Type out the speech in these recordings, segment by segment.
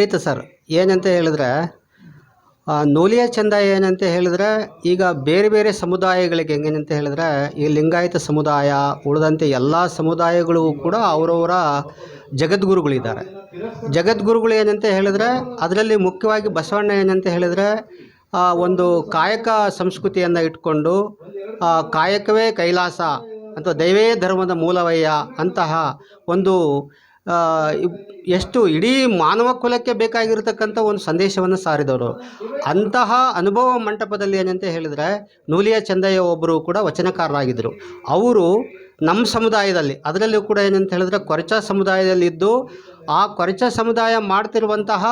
ಖಂಡಿತ ಸರ್. ಏನಂತ ಹೇಳಿದ್ರೆ ನೂಲಿಯ ಚಂದ ಏನಂತ ಹೇಳಿದ್ರೆ, ಈಗ ಬೇರೆ ಬೇರೆ ಸಮುದಾಯಗಳಿಗೆ ಹೆಂಗೇನಂತ ಹೇಳಿದ್ರೆ, ಈ ಲಿಂಗಾಯತ ಸಮುದಾಯ ಉಳಿದಂತೆ ಎಲ್ಲ ಸಮುದಾಯಗಳು ಕೂಡ ಅವರವರ ಜಗದ್ಗುರುಗಳಿದ್ದಾರೆ. ಜಗದ್ಗುರುಗಳು ಏನಂತ ಹೇಳಿದ್ರೆ, ಅದರಲ್ಲಿ ಮುಖ್ಯವಾಗಿ ಬಸವಣ್ಣ ಏನಂತ ಹೇಳಿದ್ರೆ ಒಂದು ಕಾಯಕ ಸಂಸ್ಕೃತಿಯನ್ನು ಇಟ್ಕೊಂಡು ಕಾಯಕವೇ ಕೈಲಾಸ ಅಥವಾ ದೈವೇ ಧರ್ಮದ ಮೂಲವಯ್ಯ ಅಂತಹ ಒಂದು ಎಷ್ಟು ಇಡೀ ಮಾನವ ಕುಲಕ್ಕೆ ಬೇಕಾಗಿರತಕ್ಕಂಥ ಒಂದು ಸಂದೇಶವನ್ನು ಸಾರಿದವರು. ಅಂತಹ ಅನುಭವ ಮಂಟಪದಲ್ಲಿ ಏನಂತ ಹೇಳಿದರೆ ನೂಲಿಯ ಚಂದಯ್ಯ ಒಬ್ಬರು ಕೂಡ ವಚನಕಾರರಾಗಿದ್ದರು. ಅವರು ನಮ್ಮ ಸಮುದಾಯದಲ್ಲಿ. ಅದರಲ್ಲೂ ಕೂಡ ಏನಂತ ಹೇಳಿದ್ರೆ ಕೊರಚ ಸಮುದಾಯದಲ್ಲಿದ್ದು ಆ ಕೊರಚ ಸಮುದಾಯ ಮಾಡ್ತಿರುವಂತಹ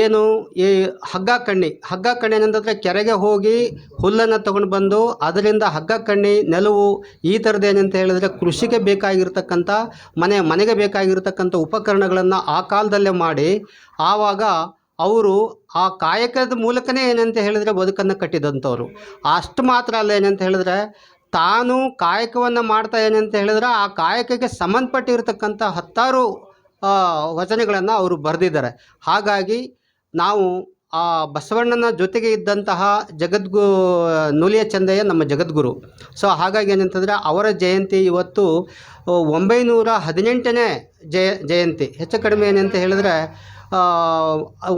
ಏನು ಈ ಹಗ್ಗ ಕಣ್ಣಿ. ಹಗ್ಗ ಕಣ್ಣಿ ಏನಂತಂದರೆ ಕೆರೆಗೆ ಹೋಗಿ ಹುಲ್ಲನ್ನು ತಗೊಂಡು ಬಂದು ಅದರಿಂದ ಹಗ್ಗ ಕಣ್ಣಿ, ನೆಲವು ಈ ಥರದ್ದು ಏನಂತ ಹೇಳಿದ್ರೆ ಕೃಷಿಗೆ ಬೇಕಾಗಿರ್ತಕ್ಕಂಥ ಮನೆ, ಮನೆಗೆ ಬೇಕಾಗಿರ್ತಕ್ಕಂಥ ಉಪಕರಣಗಳನ್ನು ಆ ಕಾಲದಲ್ಲೇ ಮಾಡಿ ಆವಾಗ ಅವರು ಆ ಕಾಯಕದ ಮೂಲಕನೇ ಏನಂತ ಹೇಳಿದ್ರೆ ಬದುಕನ್ನು ಕಟ್ಟಿದಂಥವ್ರು. ಅಷ್ಟು ಮಾತ್ರ ಅಲ್ಲ ಏನಂತ ಹೇಳಿದ್ರೆ ತಾನು ಕಾಯಕವನ್ನು ಮಾಡ್ತಾ ಅಂತ ಹೇಳಿದ್ರೆ, ಆ ಕಾಯಕಕ್ಕೆ ಸಂಬಂಧಪಟ್ಟಿರತಕ್ಕಂಥ ಹತ್ತಾರು ವಚನಗಳನ್ನು ಅವರು ಬರೆದಿದ್ದಾರೆ. ಹಾಗಾಗಿ ನಾವು ಆ ಬಸವಣ್ಣನ ಜೊತೆಗೆ ಇದ್ದಂತಹ ಜಗದ್ಗು, ನೂಲಿಯ ಚಂದಯ್ಯ ನಮ್ಮ ಜಗದ್ಗುರು. ಸೊ, ಹಾಗಾಗಿ ಏನಂತಂದರೆ ಅವರ ಜಯಂತಿ ಇವತ್ತು, ಒಂಬೈನೂರ ಹದಿನೆಂಟನೇ ಜಯ, ಜಯಂತಿ. ಹೆಚ್ಚು ಕಡಿಮೆ ಏನಂತ ಹೇಳಿದ್ರೆ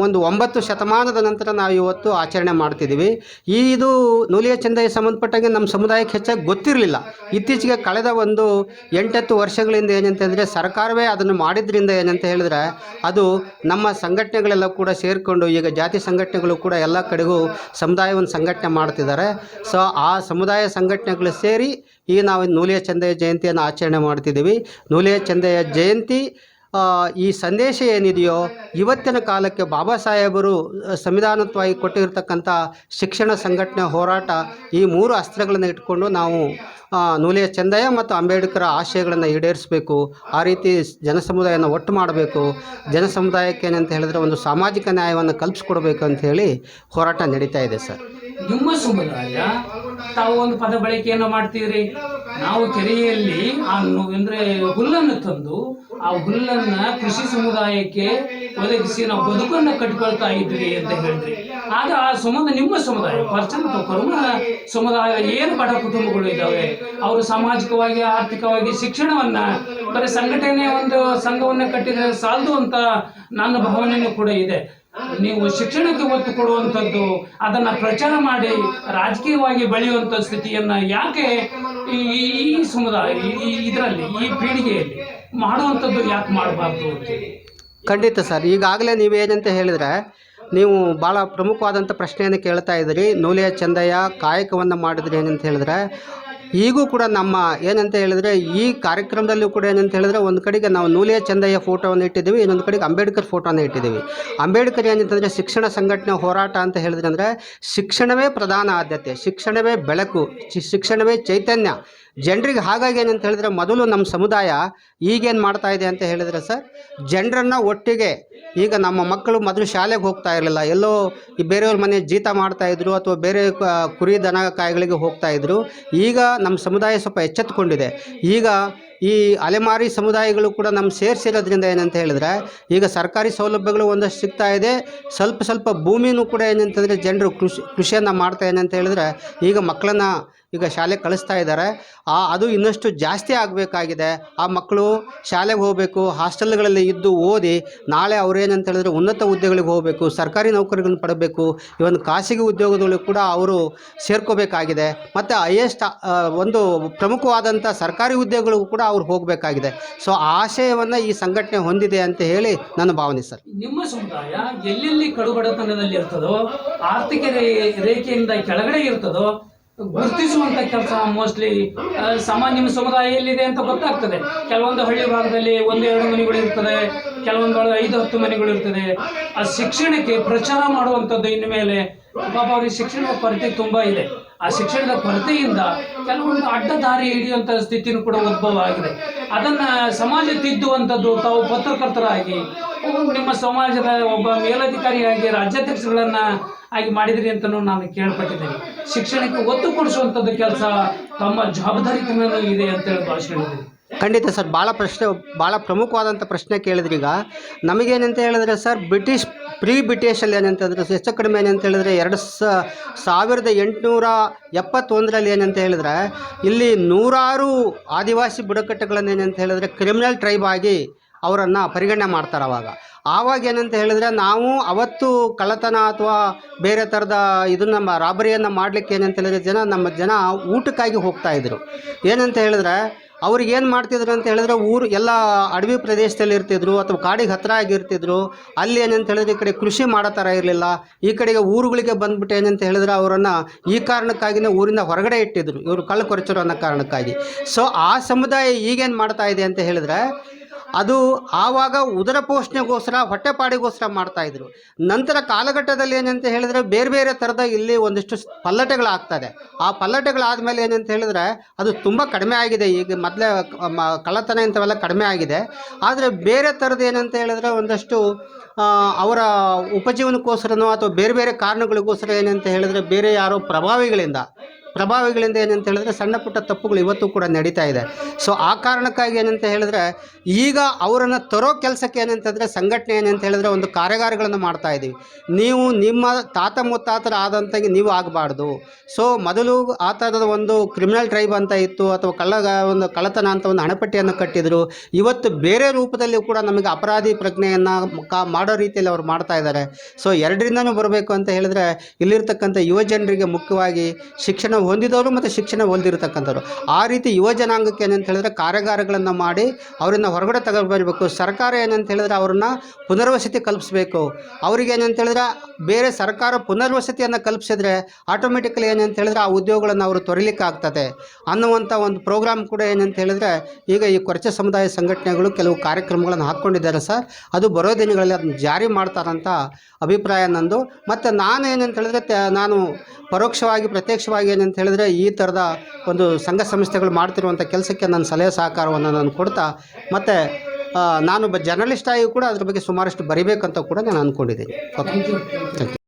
ಒಂದು ಒಂಬತ್ತು ಶತಮಾನದ ನಂತರ ನಾವು ಇವತ್ತು ಆಚರಣೆ ಮಾಡ್ತಿದ್ದೀವಿ. ಈ ಇದು ನೂಲಿಯ ಚಂದಯ ಸಂಬಂಧಪಟ್ಟಂಗೆ ನಮ್ಮ ಸಮುದಾಯಕ್ಕೆ ಹೆಚ್ಚಾಗಿ ಗೊತ್ತಿರಲಿಲ್ಲ. ಇತ್ತೀಚೆಗೆ ಕಳೆದ ಒಂದು ಎಂಟತ್ತು ವರ್ಷಗಳಿಂದ ಏನಂತಂದರೆ ಸರ್ಕಾರವೇ ಅದನ್ನು ಮಾಡಿದ್ರಿಂದ ಏನಂತ ಹೇಳಿದ್ರೆ ಅದು ನಮ್ಮ ಸಂಘಟನೆಗಳೆಲ್ಲ ಕೂಡ ಸೇರಿಕೊಂಡು ಈಗ ಜಾತಿ ಸಂಘಟನೆಗಳು ಕೂಡ ಎಲ್ಲ ಕಡೆಗೂ ಸಮುದಾಯವನ್ನು ಸಂಘಟನೆ ಮಾಡ್ತಿದ್ದಾರೆ. ಸೊ ಆ ಸಮುದಾಯ ಸಂಘಟನೆಗಳು ಸೇರಿ ಈ ನಾವು ನೂಲಿಯ ಚಂದಯ ಜಯಂತಿಯನ್ನು ಆಚರಣೆ ಮಾಡ್ತಿದ್ದೀವಿ. ನೂಲಿಯ ಚಂದಯ ಜಯಂತಿ ಈ ಸಂದೇಶ ಏನಿದೆಯೋ ಇವತ್ತಿನ ಕಾಲಕ್ಕೆ ಬಾಬಾ ಸಾಹೇಬರು ಸಂವಿಧಾನತ್ವವಾಗಿ ಕೊಟ್ಟಿರ್ತಕ್ಕಂಥ ಶಿಕ್ಷಣ ಸಂಘಟನೆ ಹೋರಾಟ ಈ ಮೂರು ಅಸ್ತ್ರಗಳನ್ನು ಇಟ್ಕೊಂಡು ನಾವು ನೂಲೆಯ ಚಂದಯ್ಯ ಮತ್ತು ಅಂಬೇಡ್ಕರ್ ಆಶಯಗಳನ್ನು ಈಡೇರಿಸಬೇಕು. ಆ ರೀತಿ ಜನ ಜನಸಮುದಾಯನ ಒಟ್ಟು ಮಾಡಬೇಕು. ಜನಸಮುದಾಯಕ್ಕೆ ಏನಂತ ಹೇಳಿದ್ರೆ ಒಂದು ಸಾಮಾಜಿಕ ನ್ಯಾಯವನ್ನು ಕಲ್ಪಿಸ್ಕೊಡ್ಬೇಕು ಅಂತ ಹೇಳಿ ಹೋರಾಟ ನಡೀತಾ ಇದೆ ಸರ್. ನಿಮ್ಮ ಸಮುದಾಯ ತಾವು ಒಂದು ಪದ ಬಳಕೆಯನ್ನು ಮಾಡ್ತೀರಿ ನಾವು ಕೆರೆಯಲ್ಲಿ ಆ ಅಂದ್ರೆ ಹುಲ್ಲನ್ನು ತಂದು, ಆ ಹುಲ್ಲನ್ನ ಕೃಷಿ ಸಮುದಾಯಕ್ಕೆ ಒದಗಿಸಿ ನಾವು ಬದುಕನ್ನು ಕಟ್ಟಿಕೊಳ್ತಾ ಇದ್ವಿ ಅಂತ ಹೇಳಿದ್ರಿ ಆದ್ರೆ ಆ ಸಮುದಾಯ ನಿಮ್ಮ ಸಮುದಾಯ ಪರ್ಚನ್ ಕರ್ಮ ಸಮುದಾಯ, ಏನು ಬಡ ಕುಟುಂಬಗಳು ಇದ್ದಾವೆ? ಅವರು ಸಾಮಾಜಿಕವಾಗಿ, ಆರ್ಥಿಕವಾಗಿ ಶಿಕ್ಷಣವನ್ನ, ಬರೀ ಸಂಘಟನೆ ಒಂದು ಸಂಘವನ್ನ ಕಟ್ಟಿದ್ರೆ ಸಾಲದು ಅಂತ ನನ್ನ ಭಾವನೆಯೂ ಕೂಡ ಇದೆ. ನೀವು ಶಿಕ್ಷಣಕ್ಕೆ ಒತ್ತು ಕೊಡುವಂಥದ್ದು, ಅದನ್ನು ಪ್ರಚಾರ ಮಾಡಿ ರಾಜಕೀಯವಾಗಿ ಬೆಳೆಯುವಂಥ ಸ್ಥಿತಿಯನ್ನು ಯಾಕೆ ಈ ಸಮುದಾಯ ಇದರಲ್ಲಿ, ಈ ಪೀಳಿಗೆಯಲ್ಲಿ ಮಾಡುವಂಥದ್ದು ಯಾಕೆ ಮಾಡಬಾರ್ದು ಖಂಡಿತ ಸರ್, ಈಗಾಗಲೇ ನೀವೇನಂತ ಹೇಳಿದರೆ, ನೀವು ಭಾಳ ಪ್ರಮುಖವಾದಂಥ ಪ್ರಶ್ನೆಯನ್ನು ಕೇಳ್ತಾ ಇದ್ದೀರಿ. ನೂಲಿಯ ಚಂದಯ್ಯ ಕಾಯಕವನ್ನು ಮಾಡಿದ್ರಿ ಏನಂತ ಹೇಳಿದ್ರೆ ಈಗೂ ಕೂಡ ನಮ್ಮ ಏನಂತ ಹೇಳಿದ್ರೆ ಈ ಕಾರ್ಯಕ್ರಮದಲ್ಲೂ ಕೂಡ ಏನಂತ ಹೇಳಿದ್ರೆ ಒಂದು ಕಡೆಗೆ ನಾವು ನೂಲಿಯ ಚಂದಯ್ಯ ಫೋಟೋವನ್ನು ಇಟ್ಟಿದ್ದೀವಿ, ಇನ್ನೊಂದು ಕಡೆಗೆ ಅಂಬೇಡ್ಕರ್ ಫೋಟೋನ ಇಟ್ಟಿದ್ದೀವಿ. ಅಂಬೇಡ್ಕರ್ ಏನಂತಂದರೆ ಶಿಕ್ಷಣ ಸಂಘಟನೆ ಹೋರಾಟ ಅಂತ ಹೇಳಿದ್ರೆ ಅಂದರೆ ಶಿಕ್ಷಣವೇ ಪ್ರಧಾನ ಆದ್ಯತೆ, ಶಿಕ್ಷಣವೇ ಬೆಳಕು ಶಿಕ್ಷಣವೇ ಚೈತನ್ಯ. ಜನರಿಗೆ ಹಾಗಾಗಿ ಏನಂತ ಹೇಳಿದ್ರೆ ಮೊದಲು ನಮ್ಮ ಸಮುದಾಯ ಈಗೇನು ಮಾಡ್ತಾ ಇದೆ ಅಂತ ಹೇಳಿದ್ರೆ ಸರ್, ಜನರನ್ನು ಒಟ್ಟಿಗೆ ಈಗ ನಮ್ಮ ಮಕ್ಕಳು ಮೊದಲು ಶಾಲೆಗೆ ಹೋಗ್ತಾ ಇರಲಿಲ್ಲ. ಎಲ್ಲೋ ಬೇರೆಯವ್ರ ಮನೆ ಜೀತ ಮಾಡ್ತಾ ಇದ್ರು ಅಥವಾ ಬೇರೆ ಕುರಿ ದನ ಕಾಯಿಗಳಿಗೆ ಹೋಗ್ತಾ ಇದ್ರು. ಈಗ ನಮ್ಮ ಸಮುದಾಯ ಸ್ವಲ್ಪ ಎಚ್ಚೆತ್ತುಕೊಂಡಿದೆ. ಈಗ ಈ ಅಲೆಮಾರಿ ಸಮುದಾಯಗಳು ಕೂಡ ನಮ್ಮ ಸೇರಿಸಿರೋದ್ರಿಂದ ಏನಂತ ಹೇಳಿದ್ರೆ, ಈಗ ಸರ್ಕಾರಿ ಸೌಲಭ್ಯಗಳು ಒಂದಷ್ಟು ಸಿಗ್ತಾ ಇದೆ. ಸ್ವಲ್ಪ ಸ್ವಲ್ಪ ಭೂಮಿನೂ ಕೂಡ ಏನಂತಂದರೆ ಜನರು ಕೃಷಿ, ಕೃಷಿಯನ್ನು ಮಾಡ್ತಾ ಏನಂತ ಹೇಳಿದ್ರೆ, ಈಗ ಮಕ್ಕಳನ್ನ ಈಗ ಶಾಲೆಗೆ ಕಳಿಸ್ತಾ ಇದ್ದಾರೆ. ಆ, ಅದು ಇನ್ನಷ್ಟು ಜಾಸ್ತಿ ಆಗಬೇಕಾಗಿದೆ. ಆ ಮಕ್ಕಳು ಶಾಲೆಗೆ ಹೋಗಬೇಕು, ಹಾಸ್ಟೆಲ್ಗಳಲ್ಲಿ ಇದ್ದು ಓದಿ ನಾಳೆ ಅವರೇನಂತ ಹೇಳಿದ್ರೆ ಉನ್ನತ ಹುದ್ದೆಗಳಿಗೆ ಹೋಗಬೇಕು, ಸರ್ಕಾರಿ ನೌಕರಿಗಳನ್ನು ಪಡಬೇಕು ಇವನ್ ಖಾಸಗಿ ಉದ್ಯೋಗದೊಳಗೆ ಕೂಡ ಅವರು ಸೇರ್ಕೋಬೇಕಾಗಿದೆ. ಮತ್ತು ಹೈಯೆಸ್ಟ್ ಒಂದು ಪ್ರಮುಖವಾದಂಥ ಸರ್ಕಾರಿ ಉದ್ಯೋಗಗಳಿಗೂ ಕೂಡ ಅವ್ರು ಹೋಗಬೇಕಾಗಿದೆ. ಸೊ ಆಶಯವನ್ನು ಈ ಸಂಘಟನೆ ಹೊಂದಿದೆ ಅಂತ ಹೇಳಿ ನನ್ನ ಭಾವನೆ ಸರ್. ನಿಮ್ಮ ಸಮುದಾಯ ಎಲ್ಲೆಲ್ಲಿ ಕಡುಬಡತನದಲ್ಲಿ ಇರ್ತದೋ, ಆರ್ಥಿಕ ರೇಖೆಯಿಂದ ಕೆಳಗಡೆ ಇರ್ತದೋ ಗುರುತಿಸುವಂತ ಕೆಲಸ ಮೋಸ್ಟ್ಲಿ ಸಾಮಾನ್ಯ ಸಮುದಾಯ ಎಲ್ಲಿದೆ ಅಂತ ಗೊತ್ತಾಗ್ತದೆ. ಕೆಲವೊಂದು ಹಳ್ಳಿ ಭಾಗದಲ್ಲಿ ಒಂದು, ಎರಡು ಮನೆಗಳು ಇರ್ತದೆ, ಕೆಲವೊಂದು ಐದು, ಹತ್ತು ಮನೆಗಳು ಇರ್ತದೆ. ಆ ಶಿಕ್ಷಣಕ್ಕೆ ಪ್ರಚಾರ ಮಾಡುವಂಥದ್ದು ಇನ್ಮೇಲೆ ಪಾಪ ಅವ್ರಿಗೆ ಶಿಕ್ಷಣದ ಕೊರತೆ ತುಂಬಾ ಇದೆ. ಆ ಶಿಕ್ಷಣದ ಕೊರತೆಯಿಂದ ಕೆಲವೊಂದು ಅಡ್ಡ ದಾರಿ ಹಿಡಿಯುವಂಥ ಸ್ಥಿತಿನೂ ಕೂಡ ಉದ್ಭವ ಆಗಿದೆ. ಅದನ್ನ ಸಮಾಜ ತಿದ್ದುವಂಥದ್ದು, ತಾವು ಪತ್ರಕರ್ತರಾಗಿ ನಿಮ್ಮ ಸಮಾಜದ ಒಬ್ಬ ಮೇಲಧಿಕಾರಿಯಾಗಿ ರಾಜ್ಯಾಧ್ಯಕ್ಷಗಳನ್ನ ಆಗಿ ಮಾಡಿದ್ರಿ ಅಂತಲೂ ನಾನು ಕೇಳ್ಪಟ್ಟಿದ್ದೇನೆ. ಶಿಕ್ಷಣಕ್ಕೆ ಒತ್ತು ಕೊಡಿಸುವಂಥದ್ದು ಕೆಲಸ ತಮ್ಮ ಜವಾಬ್ದಾರಿತನೂ ಇದೆ ಅಂತ ಹೇಳಿ ಭಾಷಣಿದ್ದೀನಿ ಖಂಡಿತ ಸರ್ ಭಾಳ ಪ್ರಶ್ನೆ ಭಾಳ ಪ್ರಮುಖವಾದಂಥ ಪ್ರಶ್ನೆ ಕೇಳಿದ್ರಿ ಈಗ. ನಮಗೇನಂತ ಹೇಳಿದ್ರೆ ಸರ್, ಬ್ರಿಟಿಷ್ ಪ್ರೀ ಬ್ರಿಟಿಷಲ್ಲಿ ಏನಂತಂದ್ರೆ ಹೆಚ್ಚು ಕಡಿಮೆ ಏನಂತ ಹೇಳಿದ್ರೆ ಎರಡು ಸಾವಿರದ ಎಂಟುನೂರ ಎಪ್ಪತ್ತೊಂದರಲ್ಲಿ ಏನಂತ ಹೇಳಿದ್ರೆ, ಇಲ್ಲಿ ನೂರಾರು ಆದಿವಾಸಿ ಬುಡಕಟ್ಟುಗಳನ್ನು ಏನಂತ ಹೇಳಿದ್ರೆ ಕ್ರಿಮಿನಲ್ ಟ್ರೈಬ್ ಆಗಿ ಅವರನ್ನು ಪರಿಗಣನೆ ಮಾಡ್ತಾರೆ ಅವಾಗ. ಆವಾಗ ಏನಂತ ಹೇಳಿದ್ರೆ ನಾವು ಅವತ್ತು ಕಳ್ಳತನ ಅಥವಾ ಬೇರೆ ಥರದ ಇದನ್ನ ರಾಬರಿಯನ್ನು ಮಾಡಲಿಕ್ಕೆ ಏನಂತ ಹೇಳಿದ್ರೆ ಜನ ನಮ್ಮ ಜನ ಊಟಕ್ಕಾಗಿ ಹೋಗ್ತಾ ಇದ್ರು. ಏನಂತ ಹೇಳಿದ್ರೆ ಅವ್ರಿಗೆ ಏನು ಮಾಡ್ತಿದ್ರು ಅಂತ ಹೇಳಿದ್ರೆ ಊರು ಎಲ್ಲ ಅಡವಿ ಪ್ರದೇಶದಲ್ಲಿ ಇರ್ತಿದ್ರು ಅಥವಾ ಕಾಡಿಗೆ ಹತ್ತಿರ ಆಗಿರ್ತಿದ್ರು, ಅಲ್ಲಿ ಏನಂತ ಹೇಳಿದ್ರೆ ಈ ಕಡೆ ಕೃಷಿ ಮಾಡೋ ಥರ ಇರಲಿಲ್ಲ. ಈ ಕಡೆಗೆ ಊರುಗಳಿಗೆ ಬಂದ್ಬಿಟ್ಟು ಏನಂತ ಹೇಳಿದ್ರೆ ಅವರನ್ನು ಈ ಕಾರಣಕ್ಕಾಗಿನೇ ಊರಿಂದ ಹೊರಗಡೆ ಇಟ್ಟಿದ್ರು. ಇವರು ಕಳ್ಳು ಕೊರಚರು ಅನ್ನೋ ಕಾರಣಕ್ಕಾಗಿ. ಸೊ ಆ ಸಮುದಾಯ ಈಗೇನು ಮಾಡ್ತಾ ಇದೆ ಅಂತ ಹೇಳಿದ್ರೆ ಅದು ಆವಾಗ ಉದರ ಪೋಷಣೆಗೋಸ್ಕರ ಹೊಟ್ಟೆಪಾಡಿಗೋಸ್ಕರ ಮಾಡ್ತಾ ಇದ್ರು. ನಂತರ ಕಾಲಘಟ್ಟದಲ್ಲಿ ಏನಂತ ಹೇಳಿದ್ರೆ ಬೇರೆ ಬೇರೆ ಥರದ ಇಲ್ಲಿ ಒಂದಿಷ್ಟು ಪಲ್ಲಟಗಳಾಗ್ತದೆ. ಆ ಪಲ್ಲಟಗಳಾದಮೇಲೆ ಏನಂತ ಹೇಳಿದ್ರೆ ಅದು ತುಂಬ ಕಡಿಮೆ ಆಗಿದೆ. ಈಗ ಮೊದಲೇ ಕಳ್ಳತನ ಇಂಥವೆಲ್ಲ ಕಡಿಮೆ ಆಗಿದೆ. ಆದರೆ ಬೇರೆ ಥರದ್ದು ಏನಂತ ಹೇಳಿದ್ರೆ ಒಂದಷ್ಟು ಅವರ ಉಪಜೀವನಕ್ಕೋಸ್ಕರನೋ ಅಥವಾ ಬೇರೆ ಬೇರೆ ಕಾರಣಗಳಿಗೋಸ್ಕರ ಏನಂತ ಹೇಳಿದ್ರೆ ಬೇರೆ ಯಾರೋ ಪ್ರಭಾವಿಗಳಿಂದ ಪ್ರಭಾವಿಗಳಿಂದ ಏನಂತ ಹೇಳಿದ್ರೆ ಸಣ್ಣ ಪುಟ್ಟ ತಪ್ಪುಗಳು ಇವತ್ತು ಕೂಡ ನಡೀತಾ ಇದೆ. ಸೊ ಆ ಕಾರಣಕ್ಕಾಗಿ ಏನಂತ ಹೇಳಿದ್ರೆ ಈಗ ಅವರನ್ನು ತರೋ ಕೆಲಸಕ್ಕೆ ಏನಂತಂದರೆ ಸಂಘಟನೆ ಏನಂತ ಹೇಳಿದ್ರೆ ಒಂದು ಕಾರ್ಯಾಗಾರಗಳನ್ನು ಮಾಡ್ತಾ ಇದ್ದೀವಿ. ನೀವು ನಿಮ್ಮ ತಾತ ಮುತ್ತಾತರ ಆದಂತಾಗಿ ನೀವು ಆಗಬಾರ್ದು. ಸೊ ಮೊದಲು ಆ ಥರದ ಒಂದು ಕ್ರಿಮಿನಲ್ ಟ್ರೈಬ್ ಅಂತ ಇತ್ತು ಅಥವಾ ಕಳ್ಳ ಒಂದು ಕಳ್ಳತನ ಅಂತ ಒಂದು ಹಣಪಟ್ಟಿಯನ್ನು ಕಟ್ಟಿದ್ರು. ಇವತ್ತು ಬೇರೆ ರೂಪದಲ್ಲಿ ಕೂಡ ನಮಗೆ ಅಪರಾಧಿ ಪ್ರಜ್ಞೆಯನ್ನು ಮಾಡೋ ರೀತಿಯಲ್ಲಿ ಅವ್ರು ಮಾಡ್ತಾ ಇದ್ದಾರೆ. ಸೊ ಎರಡರಿಂದನೂ ಬರಬೇಕು ಅಂತ ಹೇಳಿದ್ರೆ ಇಲ್ಲಿರ್ತಕ್ಕಂಥ ಯುವ ಜನರಿಗೆ ಮುಖ್ಯವಾಗಿ ಶಿಕ್ಷಣ ಹೊಂದಿದವರು ಮತ್ತು ಶಿಕ್ಷಣ ಹೊಂದಿರತಕ್ಕಂಥವ್ರು ಆ ರೀತಿ ಯುವ ಜನಾಂಗಕ್ಕೆ ಏನಂತ ಹೇಳಿದ್ರೆ ಕಾರ್ಯಾಗಾರಗಳನ್ನು ಮಾಡಿ ಅವರನ್ನು ಹೊರಗಡೆ ತಗೊಂಡ್ಬರಬೇಕು. ಸರ್ಕಾರ ಏನಂತ ಹೇಳಿದ್ರೆ ಅವ್ರನ್ನ ಪುನರ್ವಸತಿ ಕಲ್ಪಿಸ್ಬೇಕು. ಅವ್ರಿಗೆ ಏನಂತ ಹೇಳಿದ್ರೆ ಬೇರೆ ಸರ್ಕಾರ ಪುನರ್ವಸತಿಯನ್ನು ಕಲ್ಪಿಸಿದ್ರೆ ಆಟೋಮೆಟಿಕಲಿ ಏನಂತ ಹೇಳಿದ್ರೆ ಆ ಉದ್ಯೋಗಗಳನ್ನು ಅವರು ತೊರಿಲಿಕ್ಕೆ ಆಗ್ತದೆ ಅನ್ನುವಂಥ ಒಂದು ಪ್ರೋಗ್ರಾಮ್ ಕೂಡ ಏನಂತ ಹೇಳಿದ್ರೆ ಈಗ ಈ ಕೊರಚೆ ಸಮುದಾಯ ಸಂಘಟನೆಗಳು ಕೆಲವು ಕಾರ್ಯಕ್ರಮಗಳನ್ನು ಹಾಕ್ಕೊಂಡಿದ್ದಾರೆ ಸರ್. ಅದು ಬರೋ ದಿನಗಳಲ್ಲಿ ಅದನ್ನು ಜಾರಿ ಮಾಡ್ತಾರಂತ ಅಭಿಪ್ರಾಯ ನಂದು. ಮತ್ತು ನಾನು ಏನಂತ ಹೇಳಿದ್ರೆ ನಾನು ಪರೋಕ್ಷವಾಗಿ ಪ್ರತ್ಯಕ್ಷವಾಗಿ ಏನಂತ ಹೇಳಿದ್ರೆ ಈ ಥರದ ಒಂದು ಸಂಘ ಸಂಸ್ಥೆಗಳು ಮಾಡ್ತಿರುವಂಥ ಕೆಲಸಕ್ಕೆ ನನ್ನ ಸಲಹೆ ಸಹಕಾರವನ್ನು ನಾನು ಕೊಡ್ತಾ ಮತ್ತು ನಾನೊಬ್ಬ ಜರ್ನಲಿಸ್ಟ್ ಆಗಿ ಕೂಡ ಅದ್ರ ಬಗ್ಗೆ ಸುಮಾರಷ್ಟು ಬರಿಬೇಕಂತ ಕೂಡ ನಾನು ಅಂದ್ಕೊಂಡಿದ್ದೀನಿ ಓಕೆ. Thank you